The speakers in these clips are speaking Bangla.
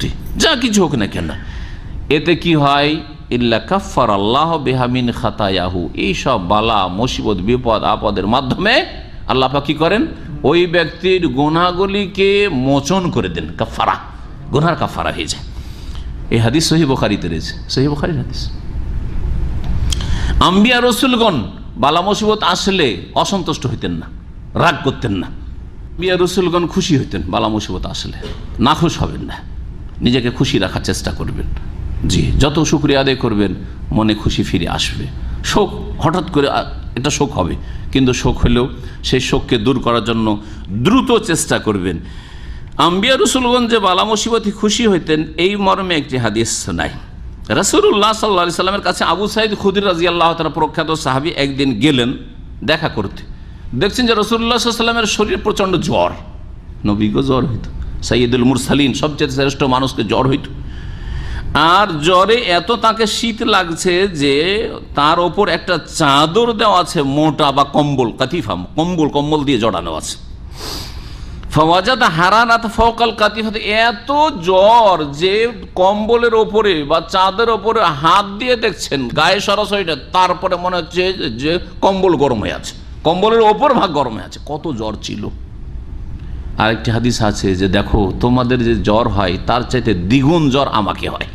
জি যা কিছু হোক না কেন। এতে কি হয়? ইল্লা কাফার আল্লাহ বেহামিন খাতায়াহু। বালা, মুসিবত, বিপদ, আপদের মাধ্যমে কি করেন? ওই ব্যক্তির মোচন করে দেন কাফারা কাফারা হয়ে যায়। এই হাদিস রয়েছে। হাদিস। আম্বিয়া রসুলগণ বালা, মুসিবত আসলে অসন্তুষ্ট হইতেন না, রাগ করতেন না। বিয়া রসুলগণ খুশি হইতেন, বালা, মুসিবত আসলে। না খুশ হবেন না। নিজেকে খুশি রাখার চেষ্টা করবেন। জি, যত শুক্রিয়া আদায় করবেন, মনে খুশি ফিরে আসবে। শোক, হঠাৎ করে এটা শোক হবে, কিন্তু শোক হলেও সেই শোককে দূর করার জন্য দ্রুত চেষ্টা করবেন। আম্বিয়া রসুলগণ যে বালা মুসিবতে খুশি হইতেন, এই মর্মে একটি হাদিস নাই। রসুল্লাহ সাল্লা সাল্লামের কাছে আবু সাইদ খুদির রাজি আল্লাহ তালা প্রখ্যাত সাহাবি একদিন গেলেন, দেখা করতে। দেখছেন যে রসুল্লাহ সাল্লামের শরীরে প্রচণ্ড জ্বর। নবীগো জ্বর হইতো। সাইয়দুল মুরসালিন, সবচেয়ে শ্রেষ্ঠ মানুষকে জ্বর হইতো। আর জ্বরে এত তাকে শীত লাগছে যে তার ওপর একটা চাদর দেওয়া আছে, মোটা বা কম্বল, কাতিফা, কম্বল কম্বল দিয়ে জড়ানো আছে। ফওয়াজাদ হারানাত ফকাল কাতিফাত, এত জ্বর যে কম্বলের ওপরে বা চাঁদের ওপরে হাত দিয়ে দেখছেন, গায়ে সরাসরিটা তারপরে মনে হচ্ছে যে কম্বল গরম হয়ে আছে। কম্বলের ওপর ভাগ গরম হয়ে আছে। কত জ্বর ছিল। আরেকটি হাদিস আছে যে, দেখো, তোমাদের যে জ্বর হয়, তার চাইতে দ্বিগুণ জ্বর আমাকে হয়।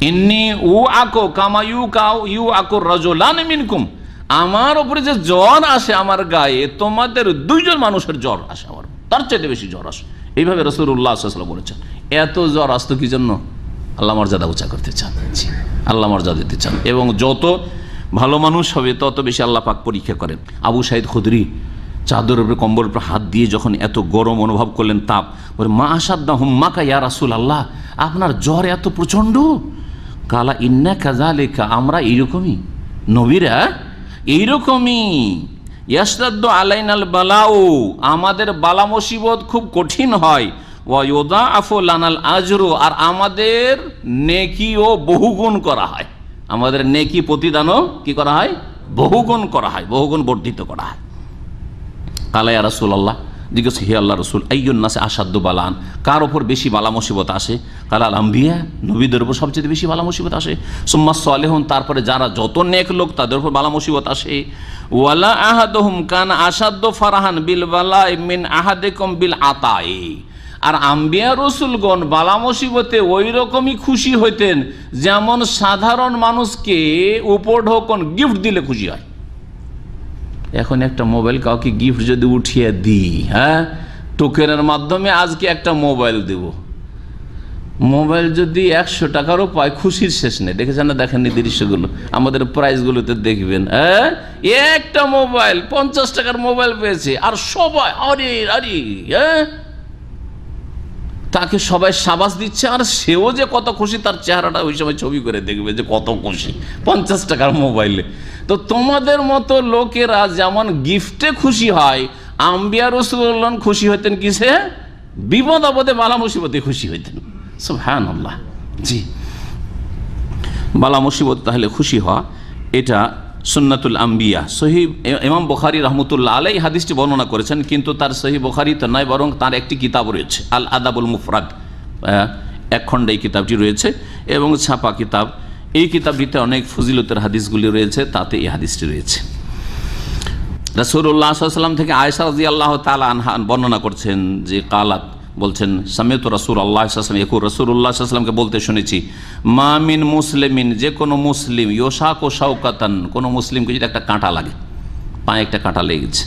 ইন্নি উ আকো কামা ইউ কাউ ইউ আকো রজলান মিনকুম। আমার উপরে যে জ্বর আসে আমার গায়ে, তোমাদের দুইজন মানুষের জ্বর আসে আমার। তার চাইতে বেশি জ্বর আসে। এইভাবে রসুল্লাহ সাল্লাম বলেছেন। এত জ্বর আসতো কি জন্য? আল্লাহ মর্যাদা উঁচা করতে চান। আল্লাহ মর্যাদা দিতে চান। এবং যত ভালো মানুষ হবে, তত বেশি আল্লাহ পাক পরীক্ষা করেন। আবু সাইদ খুদরি চাদরের উপরে, কম্বল উপরে হাত দিয়ে যখন এত গরম অনুভব করলেন তাপ, বলে, মা আসাদ্দা হুম্মাকা ইয়া রাসুল আল্লাহ আপনার জ্বর এত প্রচণ্ড? কালা ইন্না কাজা লেখা আমরা এইরকমই। নবীরা, এইরকমই। ইয়াসরাদ্দ আলাইনাল বালাও আমাদের বালা মুসিবত খুব কঠিন হয়। ওয়োদা আফো লানাল আজরো, আর আমাদের নেকিও বহুগুণ করা হয়। আমাদের নেকি প্রতিদানও কি করা হয়? বহুগুণ করা হয়, বহুগুণ বর্ধিত করা হয়। কালাইয়া রাসুল আল্লাহ জিজ্ঞেস হে আল্লাহ রসুল আইয়ন্নাসে আসাদ্য বালান? কার ওপর বেশি বালা মুসিবত আসে? কালাল আম্বিয়া, নবীদের ওপর সবচেয়ে বেশি বালা মুসিবত আসে। সুম্মা সালেহন, তারপরে যারা যত নেক লোক, তাদের ওপর বালা মুসিবত আসে। ওয়ালা আহাদহুম কান আসাদ্য ফারাহান বিল বালা মিন আহাদেকম বিল আতাই। আর আম্বিয়া রসুলগণ বালা মুসিবতে ওই রকমই খুশি হইতেন, যেমন সাধারণ মানুষকে উপঢৌকন গিফট দিলে খুশি হয়। এখন একটা মোবাইল কাউকে গিফট যদি উঠিয়ে দিই হ্যাঁ? টোকেনের মাধ্যমে আজকে একটা মোবাইল দেব। মোবাইল যদি একশো টাকারও পায়, খুশির শেষ নেই। দেখেছেন না? দেখেন এই দৃশ্যগুলো? আমাদের প্রাইসগুলোতে দেখবেন হ্যাঁ? একটা মোবাইল, পঞ্চাশ টাকার মোবাইল পেয়েছে। আর সবাই, আরে আরে হ্যাঁ? তাকে সবাই সাবাস দিচ্ছে, আর সেও যে কত খুশি, তার চেহারাটা ওই সময় ছবি করে দেখবে যে কত খুশি, পঞ্চাশ টাকার মোবাইলে। তো তোমাদের মতো লোকেরা যেমন গিফটে খুশি হয়, আম্বিয়া রসুল্লাহ খুশি হইতেন কিসে? বিপদ আপদে, বালা মুসিবতে খুশি হইতেন। সব হ্যাঁ জি। বালা মুসিবত তাহলে খুশি হওয়া, এটা সুন্নাতুল আম্বিয়া। সহি ইমাম বখারি রহমতুল্লাহ আলাই হাদিসটি বর্ণনা করেছেন, কিন্তু তার সহি বখারি তো নয় বরং তার একটি কিতাব রয়েছে, আল আদাবুল মুফরাদ। এক খণ্ডে এই কিতাবটি রয়েছে এবং ছাপা কিতাব। এই কিতাবটিতে অনেক ফজিলতের হাদিসগুলি রয়েছে, তাতে এই হাদিসটি রয়েছে। রসুল্লাহ সাল্লাম থেকে আয়সা রাজি আল্লাহ তালা আনহা বর্ণনা করছেন যে, কালাত বলছেন সামেত রসুল আল্লাহ আসলাম একু রসুল্লাহ সাল্লামকে বলতে শুনেছি মামিন মুসলিমিন, যে কোনো মুসলিম ইয়োশাক ও শাউকাতান কোনো মুসলিমকে যদি একটা কাঁটা লাগে, পায়ে একটা কাঁটা লেগেছে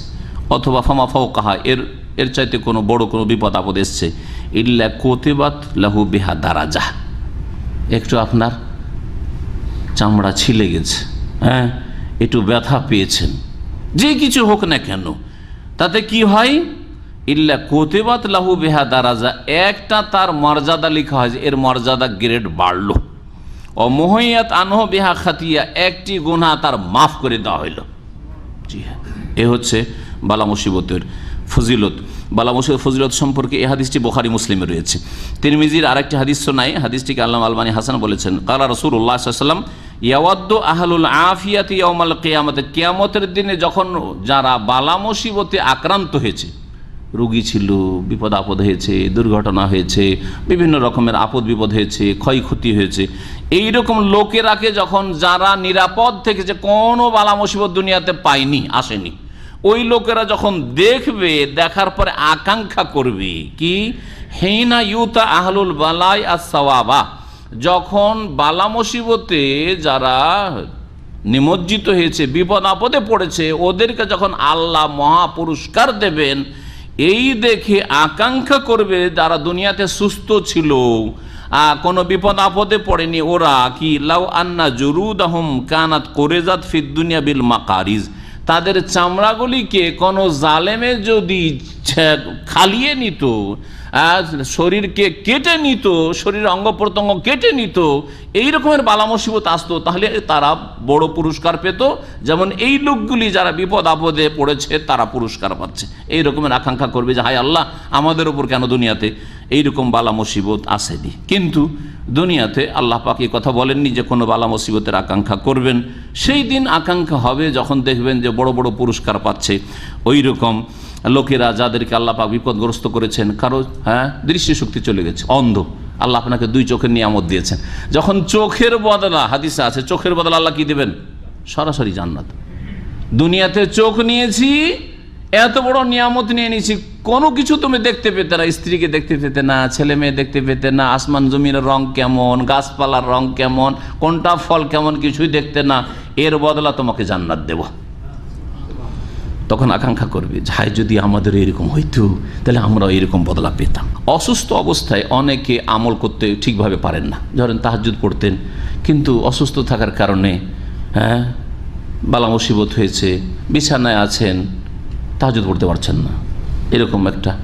অথবা ফামা ফাও কাহা এর এর চাইতে কোনো বড় কোনো বিপদ আপদ এসছে, ইল্লা কোতেবাত লাহু বিহা দারাজা, একটু আপনার চামড়া ছিলে গেছে হ্যাঁ একটু ব্যথা পেয়েছেন, যে কিছু হোক না কেন, তাতে কি হয়? ইল্লা কোতেবাত লাহু বেহা দারাজা, একটা তার মর্যাদা লেখা হয় এর মর্যাদা গ্রেড বাড়লো। ও মোহিয়াত আনহ বেহা খাতিয়া, একটি গুণা তার মাফ করে দেওয়া হইল। জি হ্যাঁ এ হচ্ছে বালা মুসিবতের ফজিলত। বালা মুসিবত ফজিলত সম্পর্কে এই হাদিসটি বোখারি মুসলিমে রয়েছে। তিরমিজির আরেকটি হাদিস শোনাই, হাদিসটিকে আল্লাহ আলমানি হাসান বলেছেন, কালা রসুল উল্লাহ সাল্লাম ইয়াওয়াদ্দ আহলুল আফিয়াতি ইয়ামাল কেয়ামতে কেয়ামতের দিনে যখন যারা বালা মুসিবতে আক্রান্ত হয়েছে রুগী ছিল, বিপদ আপদ হয়েছে, দুর্ঘটনা হয়েছে, বিভিন্ন রকমের আপদ বিপদ হয়েছে, ক্ষয়ক্ষতি হয়েছে। এই রকম লোকেরাকে যখন যারা নিরাপদ থেকেছে, কোনো বালা মুসিবত দুনিয়াতে পায়নি, আসেনি। ওই লোকেরা যখন দেখবে, দেখার পরে আকাঙ্ক্ষা করবে, কি? হেইনা ইউতা আহলুল বালাই আর যখন বালা মুসিবতে যারা নিমজ্জিত হয়েছে, বিপদ আপদে পড়েছে, ওদেরকে যখন আল্লাহ মহাপুরস্কার দেবেন এই দেখে আকাঙ্ক্ষা করবে যারা দুনিয়াতে সুস্থ ছিল। কোনো বিপদ আপদে পড়েনি ওরা কি, লাউ আন্না জরুদ আহম কানাত করেজাত ফিদ দুনিয়া বিল মাকারিজ। তাদের চামড়াগুলিকে কোনো জালেমে যদি খালিয়ে নিত শরীরকে কেটে নিত শরীর অঙ্গ প্রত্যঙ্গ কেটে নিত, এই রকমের বালা মুসিবত আসতো, তাহলে তারা বড় পুরস্কার পেত। যেমন এই লোকগুলি যারা বিপদ আপদে পড়েছে, তারা পুরস্কার পাচ্ছে। এই রকমের আকাঙ্ক্ষা করবে যে, হায় আল্লাহ, আমাদের উপর কেন দুনিয়াতে এইরকম বালা মুসিবত আসেনি। কিন্তু দুনিয়াতে আল্লাহ পাক কথা বলেননি যে কোনো বালা মুসিবতের আকাঙ্ক্ষা করবেন। সেই দিন আকাঙ্ক্ষা হবে যখন দেখবেন যে বড় বড় পুরস্কার পাচ্ছে। ওই রকম লোকেরা যাদেরকে আল্লাহ পাক বিপদগ্রস্ত করেছেন, কারও হ্যাঁ দৃষ্টিশক্তি চলে গেছে, অন্ধ। আল্লাহ আপনাকে দুই চোখের নিয়ামত দিয়েছেন। যখন চোখের বদলা, হাদিসে আছে, চোখের বদলা আল্লাহ কি দেবেন? সরাসরি জান্নাত। দুনিয়াতে চোখ নিয়েছি এত বড় নিয়ামত নিয়ে নিয়েছি, কোনো কিছু তুমি দেখতে পেতে না, স্ত্রীকে দেখতে পেতে না, ছেলে মেয়ে দেখতে পেতে না, আসমান জমির রং কেমন, গাছপালার রং কেমন, কোনটা ফল কেমন কিছুই দেখতে না, এর বদলা তোমাকে জান্নাত দেব। তখন আকাঙ্ক্ষা করবে যাই যদি আমাদের এরকম হইতো, তাহলে আমরা এরকম বদলা পেতাম। অসুস্থ অবস্থায় অনেকে আমল করতে ঠিকভাবে পারেন না। ধরেন তাহাজুদ পড়তেন, কিন্তু অসুস্থ থাকার কারণে হ্যাঁ বালা মুসিবত হয়েছে, বিছানায় আছেন তাহাজুদ পড়তে পারছেন না। এরকম একটা।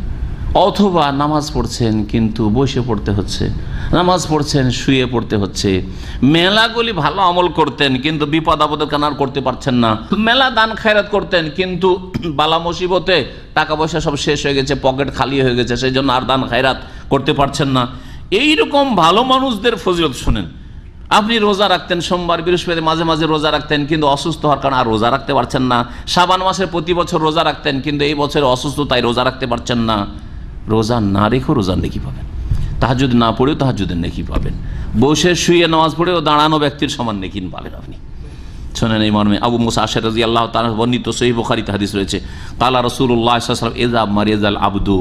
অথবা নামাজ পড়ছেন, কিন্তু বসে পড়তে হচ্ছে। নামাজ পড়ছেন, শুয়ে পড়তে হচ্ছে। মেলাগুলি ভালো আমল করতেন, কিন্তু বিপদ আপদে কানার করতে পারছেন না। মেলা দান খায়রাত করতেন, কিন্তু বালা মুসিবতে টাকা পয়সা সব শেষ হয়ে গেছে, পকেট খালি হয়ে গেছে, সেই জন্য আর দান খায়রাত করতে পারছেন না। এই রকম ভালো মানুষদের ফজিলত শুনেন। আপনি রোজা রাখতেন, সোমবার বৃহস্পতি মাঝে মাঝে রোজা রাখতেন, কিন্তু অসুস্থ হওয়ার কারণে আর রোজা রাখতে পারছেন না। সাবান মাসে প্রতি বছর রোজা রাখতেন, কিন্তু এই বছর অসুস্থ তাই রোজা রাখতে পারছেন না। রোজা না রেখেও রোজার নেকি পাবেন। তাহাজুদ না পড়েও তাহাজুদের নেকি পাবেন। বসে, শুয়ে নামাজ পড়েও দাঁড়ানো ব্যক্তির সমান নেকিন পাবেন আপনি। শোনেন এই মর্মে আবু মুসা আশার রাজি আল্লাহ তার বর্ণিত সহি বখারিতে হাদিস রয়েছে, কালা রসুল্লাহ সাল্লাম এজাব মারিয়াজাল আবদু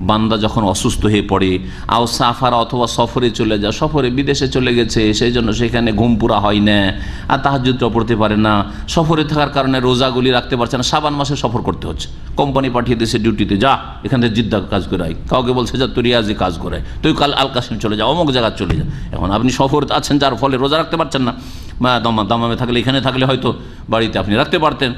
বান্দা যখন অসুস্থ হয়ে পড়ে, আও সাফার অথবা সফরে চলে যায়, সফরে বিদেশে চলে গেছে, সেই জন্য সেখানে ঘুম পুরা হয় না, আর তাহাজুদটা পড়তে পারে না। সফরে থাকার কারণে রোজাগুলি রাখতে পারছে না, সাবান মাসে সফর করতে হচ্ছে। কোম্পানি পাঠিয়ে দিয়েছে ডিউটিতে, যা, এখান থেকে জিদ্দা কাজ করে আয়। কাউকে বলছে, যা, তুই রিয়াজি কাজ করে তুই কাল আল চলে যা, অমুক জায়গায় চলে যা। এখন আপনি সফর আছেন, যার ফলে রোজা রাখতে পারছেন না। বা দমা দামামে থাকলে, এখানে থাকলে হয়তো বাড়িতে আপনি রাখতে পারতেন।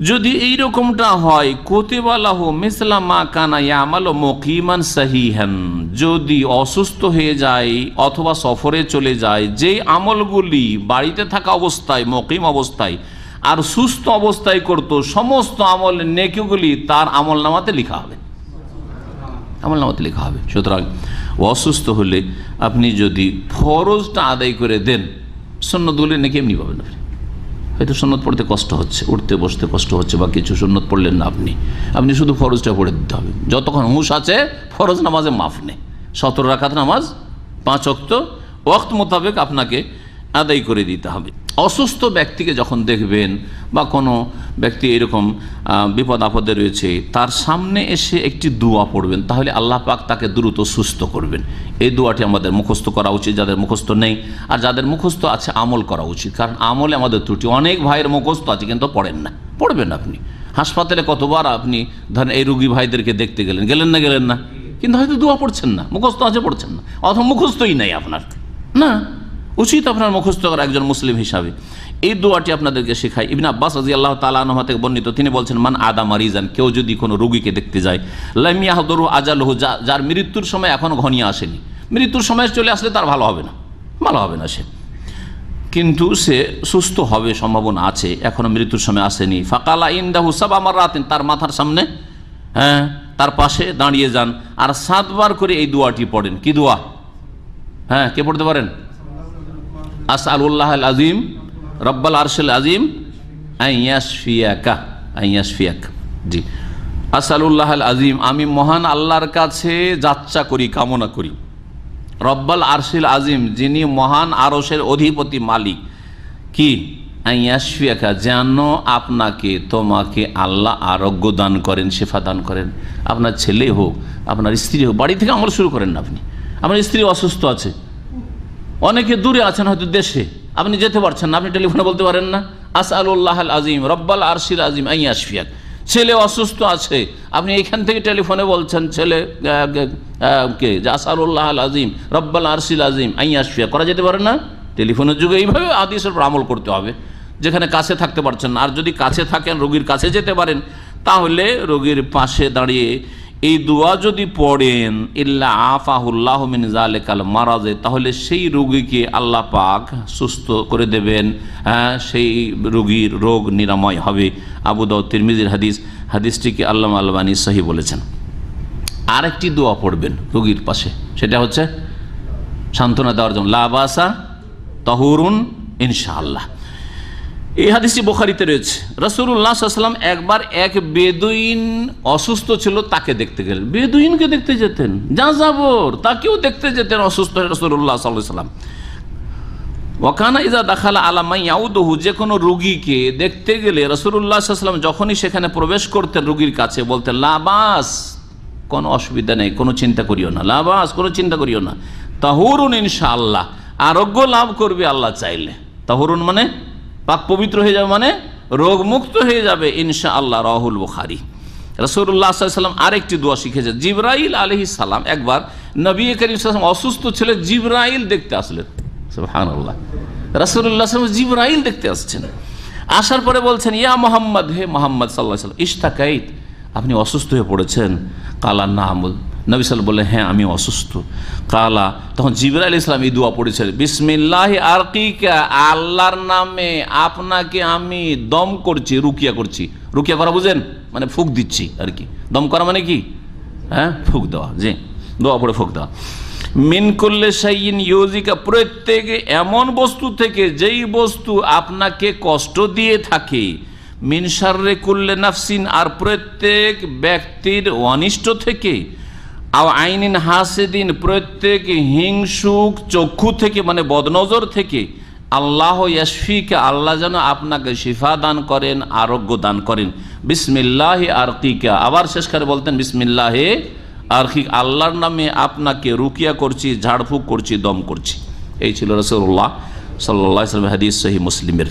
যদি এই রকমটা হয়, কোতেবালাহ মিসলামা কানা ইয়ামাল মকিমান সাহিহান। যদি অসুস্থ হয়ে যায় অথবা সফরে চলে যায় যে আমলগুলি বাড়িতে থাকা অবস্থায়, মকিম অবস্থায় আর সুস্থ অবস্থায় করত, সমস্ত আমল নেকিগুলি তার আমল নামাতে লেখা হবে। আমল নামাতে লেখা হবে। সুতরাং অসুস্থ হলে আপনি যদি ফরজটা আদায় করে দেন সন্ন্যতগুলি নাকি এমনি পাবেন আপনি। হয়তো সন্ন্যত পড়তে কষ্ট হচ্ছে, উঠতে বসতে কষ্ট হচ্ছে বা কিছু সন্ন্যত পড়লেন না আপনি। আপনি শুধু ফরজটা পড়ে দিতে হবে। যতক্ষণ হুঁশ আছে, ফরজ নামাজে মাফ নেই। সতেরো রাখাত নামাজ, পাঁচ অক্ত ওয়াক্ত মোতাবেক আপনাকে আদায় করে দিতে হবে। অসুস্থ ব্যক্তিকে যখন দেখবেন বা কোনো ব্যক্তি এরকম বিপদ আপদে রয়েছে, তার সামনে এসে একটি দোয়া পড়বেন, তাহলে আল্লাহ পাক তাকে দ্রুত সুস্থ করবেন। এই দোয়াটি আমাদের মুখস্থ করা উচিত, যাদের মুখস্থ নেই। আর যাদের মুখস্থ আছে, আমল করা উচিত। কারণ আমলে আমাদের ত্রুটি, অনেক ভাইয়ের মুখস্থ আছে, কিন্তু পড়েন না। পড়বেন আপনি। হাসপাতালে কতবার আপনি ধরেন এই রুগী ভাইদেরকে দেখতে গেলেন গেলেন না গেলেন না? কিন্তু হয়তো দোয়া পড়ছেন না, মুখস্থ আছে, পড়ছেন না। অথবা মুখস্থই নেই আপনার। না। উচিত আপনার মুখস্থ করা একজন মুসলিম হিসাবে। এই দোয়াটি আপনাদেরকে শেখায় ইবিন আব্বাস রাজি আল্লাহ তালাহ থেকে বর্ণিত, তিনি বলছেন, মান আদা মারিজান, কেউ যদি কোনো রুগীকে দেখতে যায় লামিয়া হদরু আজালহু যার মৃত্যুর সময় এখনও ঘনিয়ে আসেনি, মৃত্যুর সময় চলে আসলে তার ভালো হবে না, ভালো হবে না সে। কিন্তু সে সুস্থ হবে, সম্ভাবনা আছে, এখনও মৃত্যুর সময় আসেনি। ফাকালা ইন্দাহু সাব আমার রাতেন তার মাথার সামনে হ্যাঁ তার পাশে দাঁড়িয়ে যান। আর সাতবার করে এই দোয়াটি পড়েন। কি দোয়া? হ্যাঁ কে পড়তে পারেন? আস আল্লাহ আজিম রব্বাল আরশাল আজিম জি। আসালুল্লাহ আল আজিম আমি মহান আল্লাহর কাছে যাচ্চা করি, কামনা করি। রব্বাল আরশিল আজিম যিনি মহান আরসের অধিপতি মালিক, কি? আইয়াশফিয়াকা, যেন আপনাকে, তোমাকে আল্লাহ আরোগ্য দান করেন, শেফা দান করেন। আপনার ছেলে হোক, আপনার স্ত্রী হোক, বাড়ি থেকে আমল শুরু করেন না আপনি। আপনার স্ত্রী অসুস্থ আছে অনেকে দূরে আছেন হয়তো দেশে। আপনি যেতে পারছেন না, আপনি টেলিফোনে বলতে পারেন না। আস আল্লাহ আজিম রব্বাল আরশিল আজিম আই আশফিয়াক। ছেলে অসুস্থ আছে, আপনি এখান থেকে টেলিফোনে বলছেন, ছেলে কে যে আসারুল্লাহ আজিম রব্বাল আরশিল আজিম আই আশফিয়া করা যেতে পারে না? টেলিফোনের যুগে এইভাবে আদিসের উপর আমল করতে হবে। যেখানে কাছে থাকতে পারছেন আর যদি কাছে থাকেন, রোগীর কাছে যেতে পারেন, তাহলে রোগীর পাশে দাঁড়িয়ে এই দোয়া যদি পড়েন, ইল্লা আফাহুল্লাহ মিন জালেকাল মারাজে তাহলে সেই রোগীকে আল্লাহ পাক সুস্থ করে দেবেন। হ্যাঁ সেই রোগীর রোগ নিরাময় হবে। আবু দাউদ তিরমিজির হাদিস, হাদিসটিকে আল্লাহ আলবানী সহি বলেছেন। আরেকটি দোয়া পড়বেন রোগীর পাশে, সেটা হচ্ছে সান্ত্বনা দেওয়ার জন্য। লাবাসা তহুরুন ইনশাআল্লাহ এই হাদিসটি বোখারিতে রয়েছে। রসুল্লাহ সাল্লাম একবার এক বেদুইন অসুস্থ ছিল তাকে দেখতে গেলেন। বেদুইনকে দেখতে যেতেন, যা যাবর, তাকেও দেখতে যেতেন অসুস্থ রসুল্লাহ সাল্লাহ সাল্লাম ওখানা ইজা দাখালা আলামাই ইয়াউদহু, যে কোনো রুগীকে দেখতে গেলে রসুল্লাহ সাল্লাম যখনই সেখানে প্রবেশ করতেন রুগীর কাছে, বলতেন, লাবাস, কোনো অসুবিধা নেই, কোনো চিন্তা করিও না, লাবাস, কোনো চিন্তা করিও না। তাহুরুন ইনশাআল্লাহ, আরোগ্য লাভ করবে আল্লাহ চাইলে। তাহরুন মানে পাক পবিত্র হয়ে যাবে মানে রোগ মুক্ত হয়ে যাবে ইনশা আল্লাহ রাহুল বুখারি। রসুল্লাহ সাল্লাম আরেকটি দোয়া শিখেছে, জিব্রাইল আলহি সালাম একবার নবী করিম সাল্লাম অসুস্থ ছিল জিব্রাইল দেখতে আসলেন। হান আল্লাহ রসুল্লাহ সাল্লাম জিব্রাইল দেখতে আসছেন। আসার পরে বলছেন, ইয়া মোহাম্মদ, হে মোহাম্মদ সাল্লাহ সাল্লাম ইস্তাকাইত আপনি অসুস্থ হয়ে পড়েছেন। কালা নাম নবী সাল বললেন হ্যাঁ আমি অসুস্থ। কালা, তখন জিবরা আলী ইসলাম এই দোয়া পড়েছেন বিসমিল্লাহ আর আল্লাহর নামে আপনাকে আমি দম করছি, রুকিয়া করছি। রুকিয়া করা বুঝেন? মানে ফুক দিচ্ছি আর কি। দম করা মানে কি? হ্যাঁ ফুক দেওয়া, জি। দোয়া পড়ে ফুক দেওয়া। মিন করলে সাইন ইউজিকা প্রত্যেক এমন বস্তু থেকে যেই বস্তু আপনাকে কষ্ট দিয়ে থাকে মিনসারে করলে নাফসিন, আর প্রত্যেক ব্যক্তির অনিষ্ট থেকে আও আইনিন হাসেদিন প্রত্যেক হিংসুক চক্ষু থেকে মানে বদনজর থেকে আল্লাহ ইয়াসফিকে আল্লাহ যেন আপনাকে শিফা দান করেন, আরোগ্য দান করেন। বিসমিল্লাহ আর আবার শেষকারে বলতেন, বিসমিল্লাহ আর কি আল্লাহর নামে আপনাকে রুকিয়া করছি, ঝাড়ফুঁক করছি, দম করছি। এই ছিল রসুল্লাহ সাল্লাহ হাদিস সহি মুসলিমের।